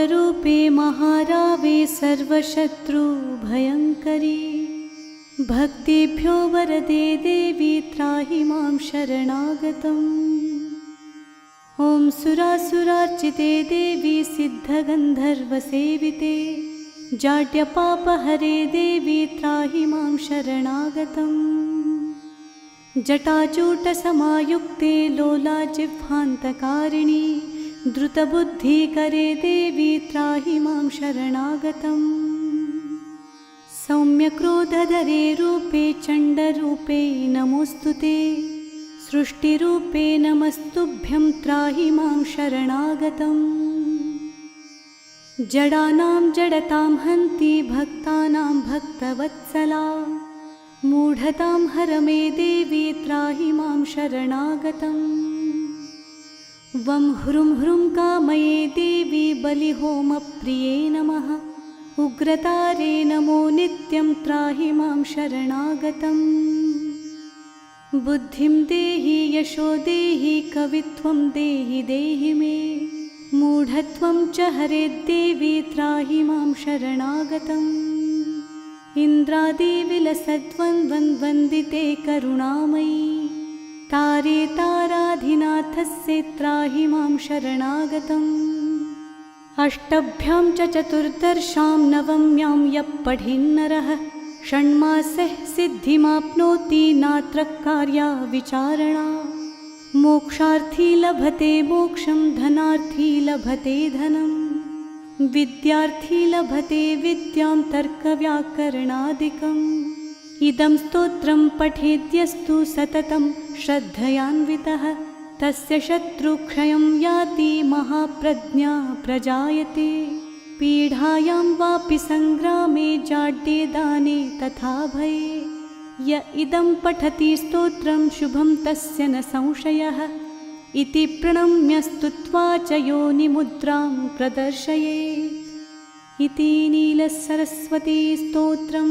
रौद्ररूपे महारावे सर्वशत्रुभयङ्करी भक्तिभ्यो वरदे देवी त्राहि मां शरणागतम्। ॐ सुरासुरार्चिते देवी सिद्धगन्धर्वसेविते। जाड्यपापहरे देवी त्राहि मां शरणागतम्। जटाचूटसमायुक्ते लोलाजिह्वान्तकारिणी द्रुतबुद्धिकरे देवी त्राहि मां शरणागतम्। सौम्यक्रोधधरे रूपे चण्डरूपे नमोऽस्तु ते। सृष्टिरूपे नमस्तुभ्यं त्राहि मां शरणागतम्। जडानां जडतां हन्ति भक्तानां भक्तवत्सला। मूढतां हर मे देवी त्राहि मां शरणागतम् वं ह्रुं ह्रुं कामये देवी बलिहोमप्रिये नमः। उग्रतारे नमो नित्यं त्राहि मां शरणागतम्। बुद्धिं देहि यशो देहि कवित्वं देहि देहि मे। मूढत्वं च हरेद्देवी त्राहि मां शरणागतम्। इन्द्रादिविलसद्वन्द्वन्वन्दिते करुणामयी तारे ताराधिनाथस्य त्राहि मां शरणागतम्। अष्टभ्यां च चतुर्दर्शां नवम्यां यः पठेन्नरः षण्मासः सिद्धिमाप्नोति नात्र कार्या विचारणा। मोक्षार्थी लभते मोक्षं धनार्थी लभते धनम् विद्यार्थी लभते विद्यां तर्कव्याकरणादिकम् इदं स्तोत्रं पठेद्यस्तु सततं श्रद्धयान्वितः। तस्य शत्रुक्षयं याति महाप्रज्ञा प्रजायते। पीढायां वापि सङ्ग्रामे जाड्ये दाने तथा भये। य इदं पठति स्तोत्रं शुभं तस्य न संशयः। इति प्रणम्य स्तुत्वा च योनिमुद्रां प्रदर्शयेत्। इति नीलसरस्वतीस्तोत्रं सम्पूर्णम्